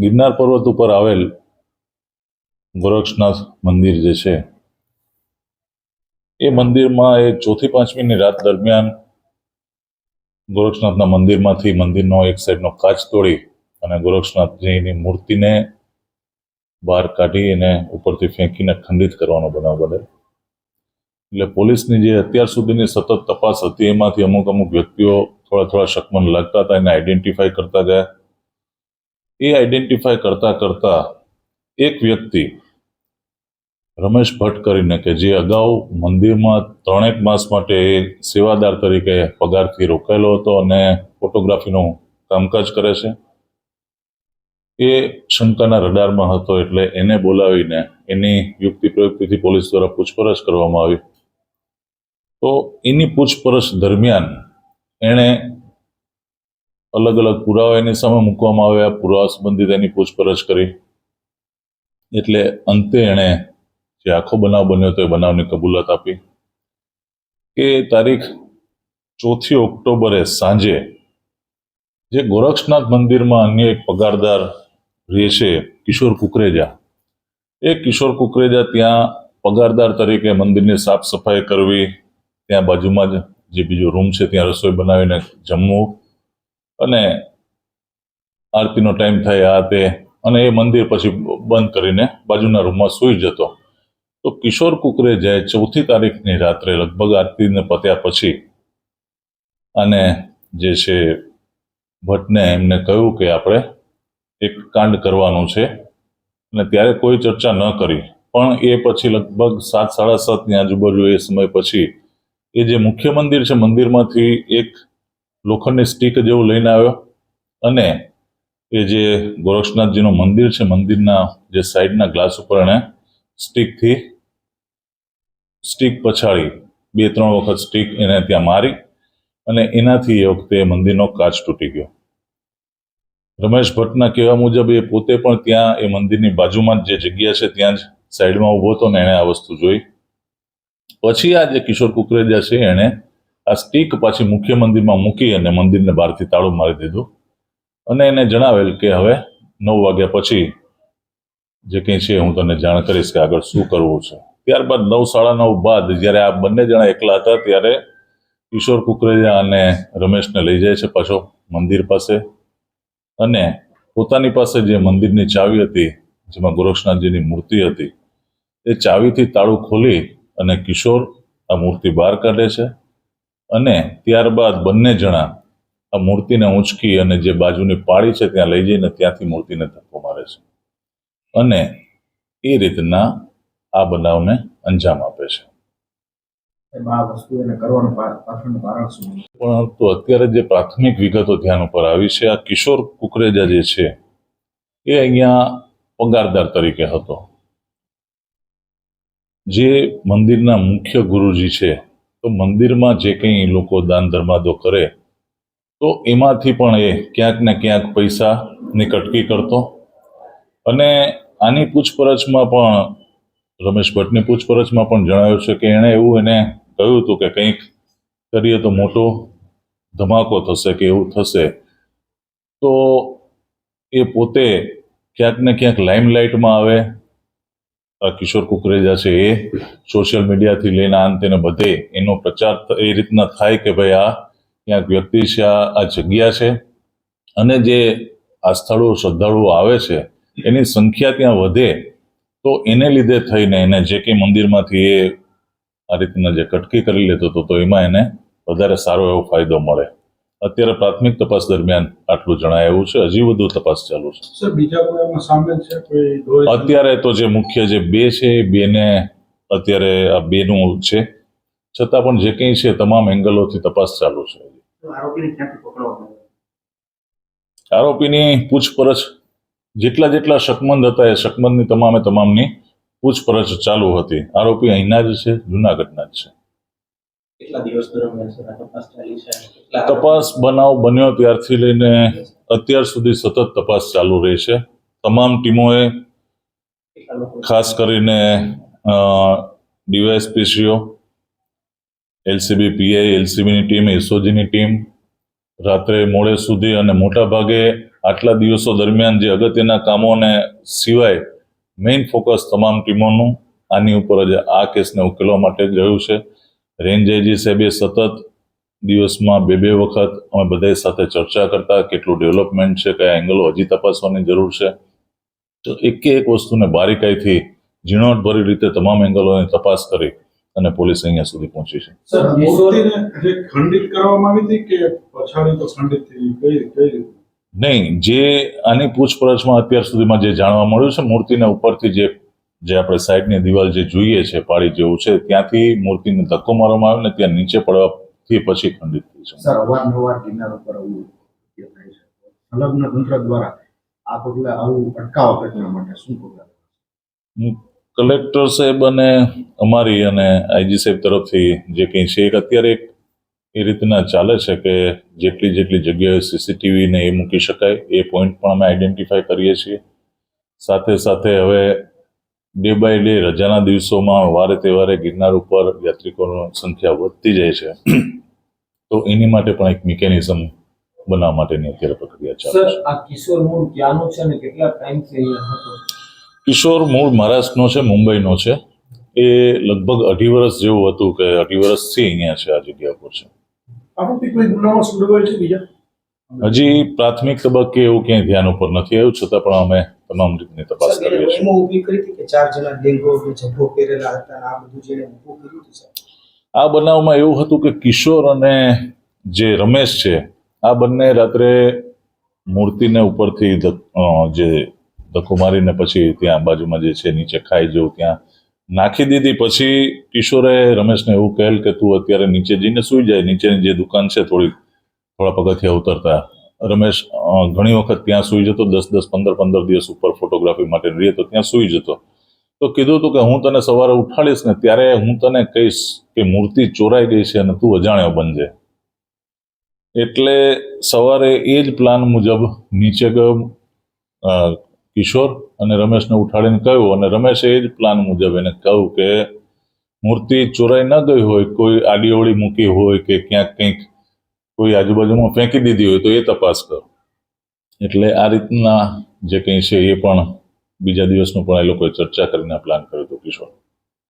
ગિરનાર પર્વત ઉપર આવેલ ગોરક્ષનાથ મંદિર જે છે, એ મંદિરમાં એ ચોથી પાંચમીની રાત દરમિયાન ગોરક્ષનાથના મંદિરમાંથી મંદિરનો એક સાઈડનો કાચ તોડી અને ગોરક્ષનાથજીની મૂર્તિને બહાર કાઢી અને ઉપરથી ફેંકીને ખંડિત કરવાનો બનાવ બને એટલે પોલીસની જે અત્યાર સુધીની સતત તપાસ હતી, એમાંથી અમુક અમુક વ્યક્તિઓ થોડા થોડા શકમન લાગતા હતા, એને આઈડેન્ટિફાઈ કરતા ગયા. એ આઈડેન્ટિફાય કરતા કરતા એક વ્યક્તિ રમેશ ભટ્ટ કરીને કે જે અગાઉ મંદિરમાં ત્રણેક માસ માટે સેવાદાર તરીકે પગારથી રોકાયેલો હતો અને ફોટોગ્રાફીનું કામકાજ કરે છે. એ શંકાના રડારમાં હતો એટલે એને બોલાવીને એની યુક્તિ પ્રયુક્તિથી પોલીસ દ્વારા પૂછપરછ કરવામાં આવી. તો એની પૂછપરછ દરમિયાન એણે અલગ અલગ પુરાવા એની સામે મૂકવામાં આવ્યા. પુરાવા સંબંધિત એની પૂછપરછ કરી. એટલે અંતે એણે જે આખો બનાવ બન્યો તો એ બનાવની કબૂલાત આપી. કે તારીખ ચોથી ઓક્ટોબરે સાંજે જે ગોરક્ષનાથ મંદિરમાં અન્ય એક પગારદાર રહે છે, કિશોર કુકરેજા. એ કિશોર કુકરેજા ત્યાં પગારદાર તરીકે મંદિરની સાફ સફાઈ કરવી, ત્યાં બાજુમાં જ જે બીજો રૂમ છે, ત્યાં રસોઈ બનાવીને જમવું. અને આરતીનો ટાઈમ થાય આ તે, અને એ મંદિર પછી બંધ કરીને બાજુના રૂમમાં સૂઈ જતો. તો કિશોર કુકરે જાય ચોથી તારીખની રાત્રે લગભગ આરતીને પત્યા પછી અને જે છે ભટ્ટને એમને કહ્યું કે આપણે એક કાંડ કરવાનું છે, અને ત્યારે કોઈ ચર્ચા ન કરી. પણ એ પછી લગભગ સાત, સાડા સાતની આજુબાજુ એ સમય પછી એ જે મુખ્ય મંદિર છે મંદિરમાંથી એક લોખંડની સ્ટીક જેવું લઈને આવ્યો. અને એ જે ગોરક્ષનાથજીનું મંદિર છે, મંદિરના જે સાઈડના ગ્લાસ ઉપર એણે સ્ટીકથી સ્ટીક પછાડી બે, ત્રણ વખત સ્ટીક એને ત્યાં મારી અને એનાથી એ વખતે મંદિરનો કાચ તૂટી ગયો. રમેશ ભટ્ટના કહેવા મુજબ એ પોતે પણ ત્યાં એ મંદિરની બાજુમાં જ જે જગ્યા છે, ત્યાં જ સાઈડમાં ઊભો હતો ને એણે આ વસ્તુ જોઈ. પછી આ જે કિશોર કુકરેજા છે, એણે આ સ્ટીક પાછી મુખ્ય મંદિરમાં મૂકી અને મંદિરને બહારથી તાળું મારી દીધું. અને એને જણાવેલ કે હવે નવ વાગ્યા પછી જે કંઈ છે હું તને જાણ કરીશ કે આગળ શું કરવું છે. ત્યારબાદ નવ સાડા નવ બાદ જ્યારે આ બંને જણા એકલા હતા ત્યારે કિશોર કુકરેજા અને રમેશને લઈ જાય છે પાછો મંદિર પાસે. અને પોતાની પાસે જે મંદિરની ચાવી હતી, જેમાં ગોરક્ષનાથજીની મૂર્તિ હતી, એ ચાવીથી તાળું ખોલી અને કિશોર આ મૂર્તિ બહાર કાઢે છે. અને ત્યારબાદ બંને જણા આ મૂર્તિને ઊંચકી અને જે બાજુની પાળી છે ત્યાં લઈ જઈને ત્યાંથી મૂર્તિને ધક્કો મારે છે. અને એ રીતના આ બનાવને અંજામ આપે છે. એમાં આ વસ્તુ એને કરવાનું પા- પાછળનું કારણ શું? પરંતુ અત્યારે જે પ્રાથમિક વિગતો ધ્યાન ઉપર આવી છે આ કિશોર કુકરેજા જે છે એ અહીંયા પગારદાર તરીકે હતો. જે મંદિરના મુખ્ય ગુરુજી છે તો મંદિરમાં જે કંઈ લોકો દાન ધર્માદો કરે, તો એમાંથી પણ એ ક્યાંક ને ક્યાંક પૈસાની કટકી કરતો. અને આની પૂછપરછમાં પણ, રમેશ ભટ્ટની પૂછપરછમાં પણ જણાવ્યું છે કે એણે એવું એને કહ્યું હતું કે કંઈક કરીએ તો મોટો ધમાકો થશે કે એવું થશે. તો એ પોતે ક્યાંક ને ક્યાંક લાઇમલાઇટમાં આવે કિશોર કુકરેજા છે એ સોશિયલ મીડિયાથી લઈને આ અંતે ને બધે એનો પ્રચાર એ રીતના થાય કે ભાઈ આ ક્યાંક વ્યક્તિ છે, આ આ જગ્યા છે. અને જે આસ્થાળુઓ શ્રદ્ધાળુઓ આવે છે, એની સંખ્યા ત્યાં વધે, તો એને લીધે થઈને એને જે કંઈ મંદિરમાંથી એ આ રીતના જે કટકી કરી લેતો હતો, તો એમાં એને વધારે સારો એવો ફાયદો મળે. અત્યારે પ્રાથમિક તપાસ દરમિયાન આટલું જણાય છે. હજી વધુ તપાસ ચાલુ છે. બીજા કોઈ સામેલ છે? કોઈ અત્યારે તો જે મુખ્ય જે બે છે એ બેને અત્યારે આ બેનું છે. છતાં પણ જે કંઈ છે તમામ એંગલોથી તપાસ ચાલુ છે. આરોપીની પૂછપરછ જેટલા જેટલા શકમંદ હતા એ શકમંદની તમામે તમામની પૂછપરછ ચાલુ હતી. આરોપી અહીંના જ છે જૂનાગઢના જ છે. કેટલા દિવસ દરમિયાન તપાસ બનાવ બન્યો ત્યારથી લઈને અત્યાર સુધી સતત તપાસ ચાલુ રહી છે. તમામ ટીમોએ ખાસ કરીને ડીવાયએસપીસીઓ એલસીબી પીઆઈ એલસીબીની ટીમ એસઓજીની ટીમ રાત્રે મોડે સુધી અને મોટા ભાગે આટલા દિવસો દરમિયાન જે અગત્યના કામોને સિવાય મેઇન ફોકસ તમામ ટીમોનું આની ઉપર જ આ કેસને ઉકેલવા માટે રહ્યું છે. રેન્જ સાહેબે સતત દિવસમાં બે બે વખત અમે બધા સાથે ચર્ચા કરતા કેટલું ડેવલપમેન્ટ છે કયા એંગલો હજી તપાસવાની જરૂર છે. તો એક એક વસ્તુને બારીકાઈથી ઝીણવટભરી રીતે તમામ એંગલોની તપાસ કરી અને પોલીસ અહીંયા સુધી પહોંચી છે. ખંડિત કરવામાં આવી હતી કે પછાડી તો ખંડિત થઈ ગઈ કઈ નહીં જે આની પૂછપરછમાં અત્યાર સુધીમાં જે જાણવા મળ્યું છે મૂર્તિને ઉપરથી જે જે આપણે સાઈડની દિવાલ જે જોઈએ છે પાડી જેવું છે ત્યાંથી મૂર્તિને ધક્કો મારવામાં આવ્યો ને ત્યાં નીચે પડવાથી પછી ખંડિત થઈ છે સર અવારનવાર ગિરનાર ઉપર આવું થાય છે. સંલગ્ન તંત્ર દ્વારા આ પગલા આવું અટકાવવા ઘટના માટે શું પગલા? કલેક્ટર સાહેબ અને અમારી અને આઈજી સાહેબ તરફથી જે કંઈ છે એક અત્યારે એક એ રીતના ચાલે છે કે જેટલી જેટલી જગ્યાએ સીસીટીવી ને એ મૂકી શકાય એ પોઈન્ટ પણ અમે આઈડેન્ટિફાય કરીએ છીએ. સાથે સાથે હવે ડે બાય ડે રજાના દિવસોમાં વારે તહેવારે ગિરનાર ઉપર યાત્રિકોની સંખ્યા વધતી જાય છે. તો એની માટે પણ એક મિકેનિઝમ બનાવવા માટેની અત્યારે પ્રક્રિયા ચાલે છે. આ કિશોર મૂળ ક્યાંનો છે અને કેટલા ટાઈમથી હતો? કિશોર મૂળ મહારાષ્ટ્રનો છે મુંબઈનો છે. એ લગભગ અઢી વર્ષ જેવું હતું કે અઢી વર્ષથી અહીંયા છે આ જગ્યા પર છે. હજી પ્રાથમિક તબક્કે એવું ક્યાંય ધ્યાન ઉપર નથી આવ્યું છતાં પણ અમે તમામ રીતની તપાસ કરીએ છીએ એમાં ઊભી કરી હતી કે ચાર જણા ડેંગો જબ્બો પહેરેલા હતા આ બધું જેને ઊભું કર્યું હતું આ બનાવમાં એવું હતું કે કિશોર અને જે રમેશ છે આ બંને રાત્રે મૂર્તિને ઉપરથી જે ધક્કો મારીને પછી ત્યાં બાજુમાં જે છે નીચે ખાઈ જવું ત્યાં નાખી દીધી. પછી કિશોરે રમેશને એવું કહેલ કે તું અત્યારે નીચે જઈને સૂઈ જાય. નીચેની જે દુકાન છે થોડી થોડા પગથિયા ઉતરતા. રમેશ ઘણી વખત ત્યાં સૂઈ જતો, દસ દસ, પંદર પંદર દિવસ ઉપર ફોટોગ્રાફી માટે રહીએ તો ત્યાં સૂઈ જતો. તો કીધું હતું કે હું તને સવારે ઉઠાડીશ ને ત્યારે હું તને કહીશ કે મૂર્તિ ચોરાઈ ગઈ છે અને તું અજાણ્યો બનજે એટલે સવારે એ જ પ્લાન મુજબ નીચે ગયો કિશોર અને રમેશને ઉઠાડીને કહ્યું અને રમેશે એ જ પ્લાન મુજબ એને કહ્યું કે મૂર્તિ ચોરાઈ ન ગઈ હોય, કોઈ આડીઓળી મૂકી હોય કે ક્યાંક કંઈક કોઈ આજુબાજુમાં ફેંકી દીધી હોય તો એ તપાસ કરો. એટલે આ રીતના જે કંઈ છે એ પણ બીજા દિવસનું પણ એ લોકોએ ચર્ચા કરીને પ્લાન કર્યો હતો કિશોર.